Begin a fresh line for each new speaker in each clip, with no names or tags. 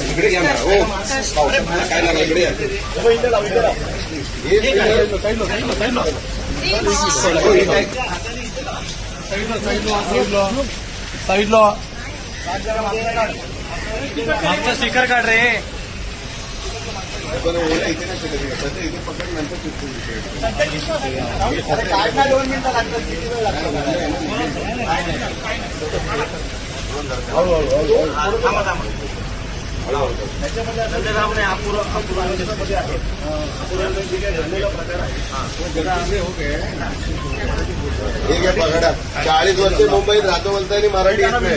इकडे. हे ना. हो काय लागलं इकडे.
साईडला मागचा स्टिकर काढ रे
ठीक आहे पकडा चाळीस वर्ष मुंबईत राहतो बोलताय आणि मराठी येत नाही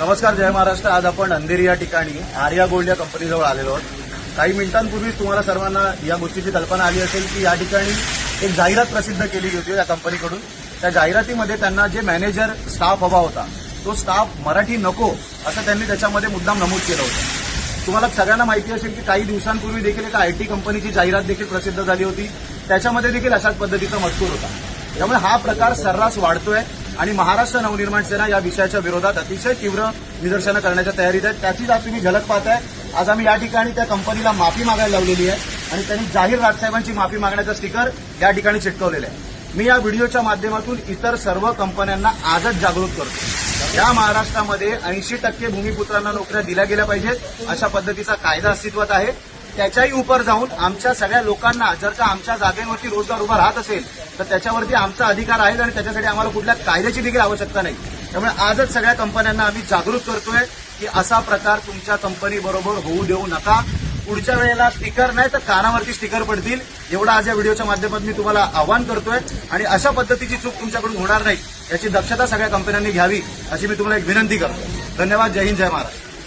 नमस्कार जय महाराष्ट्र. आज आपण अंधेरी या ठिकाणी आर्या गोल्ड या कंपनीजवळ आलेलो आहोत. काही मिनिटांपूर्वीच तुम्हाला सर्वांना या गोष्टीची कल्पना आली असेल की या ठिकाणी एक जाहिरात प्रसिद्ध केली होती या कंपनीकडून त्या जाहिरातीमध्ये त्यांना जे मॅनेजर स्टाफ हवा होता तो स्टाफ मराठी नको असं त्यांनी त्याच्यामध्ये मुद्दाम नमूद केलं होतं. तुम्हाला सगळ्यांना माहिती असेल की काही दिवसांपूर्वी देखील एका आयटी कंपनीची जाहिरात देखील प्रसिद्ध झाली होती. त्याच्यामध्ये देखील अशाच पद्धतीचा मजकूर होता. त्यामुळे हा प्रकार सर्रास वाढतोय. आणि महाराष्ट्र नवनिर्माण सेना या विषयाच्या विरोधात अतिशय तीव्र निदर्शनं करण्याच्या तयारीत आहेत. त्याचीच आज तुम्ही झलक पाहताय आज आम्ही या ठिकाणी त्या कंपनीला माफी मागायला लावलेली आहे आणि त्यांनी जाहीर राजसाहेबांची माफी मागण्याचा स्टिकर या ठिकाणी चिटकवलेलं आहे. मी या व्हिडिओच्या माध्यमातून इतर सर्व कंपन्यांना आजच जागृत करतो. या महाराष्ट्रामध्ये ऐंशी टक्के भूमिपुत्रांना नोकऱ्या दिल्या गेल्या पाहिजेत अशा पद्धतीचा कायदा अस्तित्वात आहे. त्याच्याही उपर जाऊन आमच्या सगळ्या लोकांना जर का आमच्या जागेवरती रोजगार उभा राहत असेल तर त्याच्यावरती आमचा अधिकार आहे आणि त्याच्यासाठी आम्हाला कुठल्या कायद्याची देखील आवश्यकता नाही. त्यामुळे आजच सगळ्या कंपन्यांना आम्ही जागृत करतोय की असा प्रकार तुमच्या कंपनीबरोबर होऊ देऊ नका. पुढच्या वेळेला स्टिकर नाही तर कानावरती स्टिकर पडतील. एवढं आज या व्हिडिओच्या माध्यमातून मी तुम्हाला आवाहन करतोय आणि अशा पद्धतीची चूक तुमच्याकडून होणार नाही याची दक्षता सगळ्या कंपन्यांनी घ्यावी अशी मी तुम्हाला एक विनंती करतो धन्यवाद. जय हिंद जय महाराष्ट्र.